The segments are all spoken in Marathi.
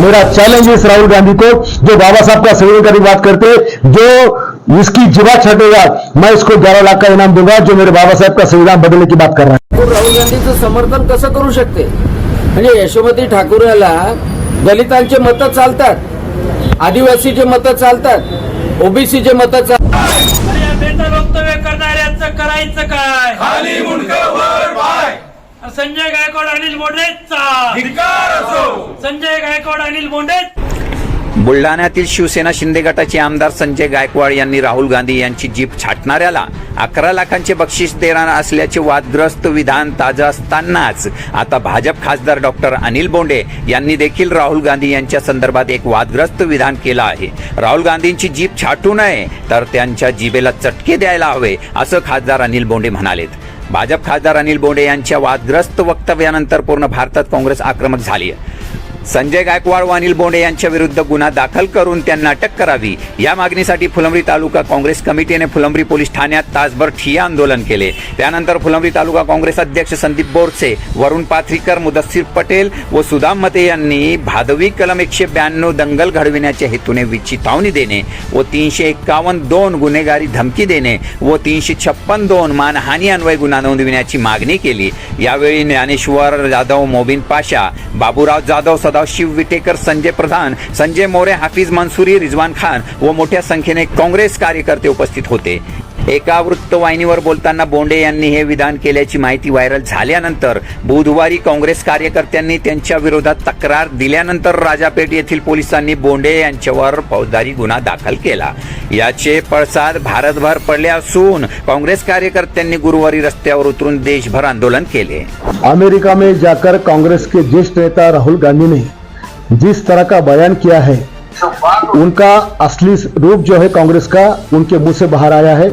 मेरा चैलेंज इस राहुल गांधी को जो बाबा साहब का संविधान की बात करते जो इसकी जिवा छटेगा मैं इसको ग्यारह लाख का इनाम दूंगा जो मेरे बाबा साहब का संविधान बदलने की बात कर रहा है। ठाकूर राहुल गांधीचं समर्थन कसं करू शकते? म्हणजे यशोमती ठाकूर याला दलितांचे मतं चालतात आदिवासीचे मतं चालतात ओबीसीचे मतं चालतात वक्तव्य करणाऱ्यांचं करायचं काय? संजय गायकवाड अनिल बोंडेचा संजय गायकवाड अनिल बोंडे बुलढाण्यातील शिवसेना शिंदे गटाचे आमदार संजय गायकवाड यांनी राहुल गांधी यांची जीप छाटणाऱ्याला अकरा लाखांचे बक्षीस देणार असल्याचे वादग्रस्त विधान ताजं असतानाच आता भाजप खासदार डॉक्टर अनिल बोंडे यांनी देखील राहुल गांधी यांच्या संदर्भात एक वादग्रस्त विधान केलं आहे. राहुल गांधींची जीप छाटू नये तर त्यांच्या जिभेला चटके द्यायला हवे असं खासदार अनिल बोंडे म्हणालेत. भाजप खासदार अनिल बोंडे यांच्या वादग्रस्त वक्तव्यानंतर पूर्ण भारतात काँग्रेस आक्रमक झाली आहे संजय गायकवाड व अनिल बोंडे यांच्या विरुद्ध गुन्हा दाखल करून त्यांना अटक करावी. या मागणीसाठी फुलंब्री तालुका काँग्रेस कमिटीने फुलंब्री पोलीस ठाण्यात तासभर ठिय्या आंदोलन केले. त्यानंतर फुलंब्री तालुका काँग्रेस अध्यक्ष संदीप बोरसे वरुण पाथरीकर मुदस्सीर पटेल व सुदाम मते यांनी भादवी कलम एकशे ब्याण्णव दंगल घडविण्याच्या हेतूने विचितावणी देणे व तीनशे एक्कावन्न दोन गुन्हेगारी धमकी देणे व तीनशे छप्पन दोन मानहानी अन्वय गुन्हा नोंदविण्याची मागणी केली. यावेळी ज्ञानेश्वर जाधव मोबिन पाशा बाबूराव जाधव सदाशिव विटेकर संजय प्रधान संजय मोरे हाफिज मंसुरी रिजवान खान व मोठ्या संख्येने काँग्रेस कार्यकर्ते उपस्थित होते. एका वृत्तवाहिनीवर बोलताना बोंडे यांनी हे विधान केल्याची माहिती व्हायरल झाल्यानंतर बुधवारी काँग्रेस कार्यकर्त्यांनी त्यांच्या विरोधात तक्रार दिल्यानंतर राजापेठ येथील पोलिसांनी बोंडे यांच्यावर फौजदारी गुन्हा दाखल केला. याचे पडसाद भारतभर पडले असून काँग्रेस कार्यकर्त्यांनी गुरुवारी रस्त्यावर उतरून देशभर आंदोलन केले. अमेरिका में जाकर कांग्रेस के ज्येष्ठ नेता राहुल गांधी ने जिस तरह का बयान किया है उनका असली रूप जो है कांग्रेस का, उनके मुँह से बाहर आया है।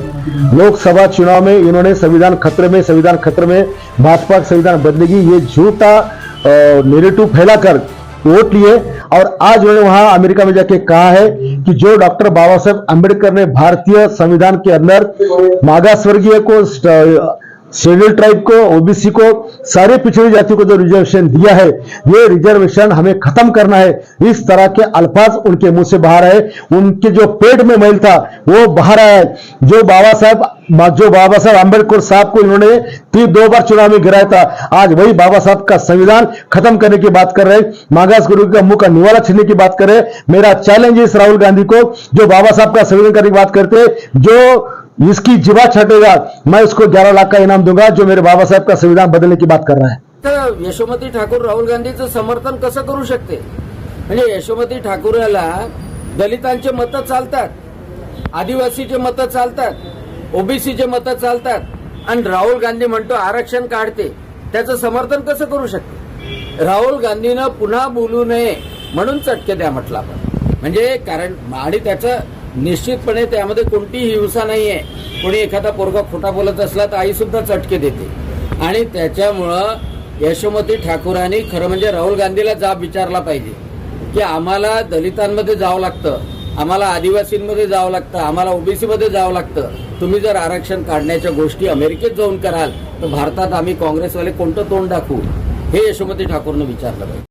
लोकसभा चुनाव में इन्होंने संविधान खतरे में, संविधान खतरे में भाजपा संविधान बदलेगी। ये झूठा नेरेटिव फैलाकर वोट लिए। और आज उन्होंने वहाँ अमेरिका में जाके कहा है कि जो डॉक्टर बाबा साहेब अंबेडकर ने भारतीय संविधान के अंदर मागासवर्गीय को शेड्यूल ट्राइब को ओबीसी को, सारे पिछड़ी जातियों को जो रिजर्वेशन दिया है, ये रिजर्वेशन हमें खत्म करना है। इस तरह के अल्फाज उनके मुँह से बाहर आए। उनके जो पेट में मैल था, वो बाहर आया। जो बाबा साहब जो बाबा साहब आम्बेडकर साहब को इन्होंने तीन दो बार चुनाव में गिराया था, आज वही बाबा साहब का संविधान खत्म करने की बात कर रहे मागास गुरु का मुँह का निवाला छीनने की बात कर रहे मेरा चैलेंज इस राहुल गांधी को, जो बाबा साहब का संविधान करने की बात करते जो इसकी जीवा छटेगा। मैं उसको ग्यारह लाख का इनाम दूंगा जो मेरे बाबा साहब का संविधान बदलने की बात कर रहा है। तर यशोमती ठाकूर राहुल गांधीचं समर्थन कसं करू शकते? म्हणजे यशोमती ठाकूर याला दलितांचे मतं चालतात आदिवासीचे मतं चालतात ओबीसीचे मतं चालतात आणि राहुल गांधी म्हणतो आरक्षण काढते. त्याचं समर्थन कसं करू शकते? राहुल गांधीनं पुन्हा बोलू नये म्हणून चटके द्या म्हटलं आपण. म्हणजे कारण आणि त्याचं निश्चितपणे त्यामध्ये कोणतीही हिंसा नाही आहे कोणी एखादा पोरगा खोटा बोलत असला तर आईसुद्धा चटके देते. आणि त्याच्यामुळं यशोमती ठाकूरांनी खरं म्हणजे राहुल गांधीला जाब विचारला पाहिजे. की आम्हाला दलितांमध्ये जावं लागतं. आम्हाला आदिवासींमध्ये जावं लागतं. आम्हाला ओबीसीमध्ये जावं लागतं. तुम्ही जर आरक्षण काढण्याच्या गोष्टी अमेरिकेत जाऊन कराल तर भारतात आम्ही काँग्रेसवाले कोणतं तोंड दाखवू? हे यशोमती ठाकूरनं विचारलं पाहिजे.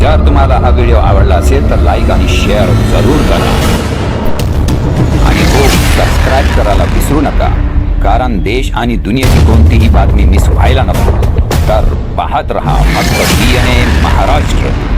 जर तुम्हाला हा व्हिडिओ आवडला असेल तर लाईक आणि शेअर जरूर करा. कारण देश आणि दुनियेची कोणतीही बातमी मिस व्हायला नको. तर पाहत रहा फक्त महाराष्ट्र.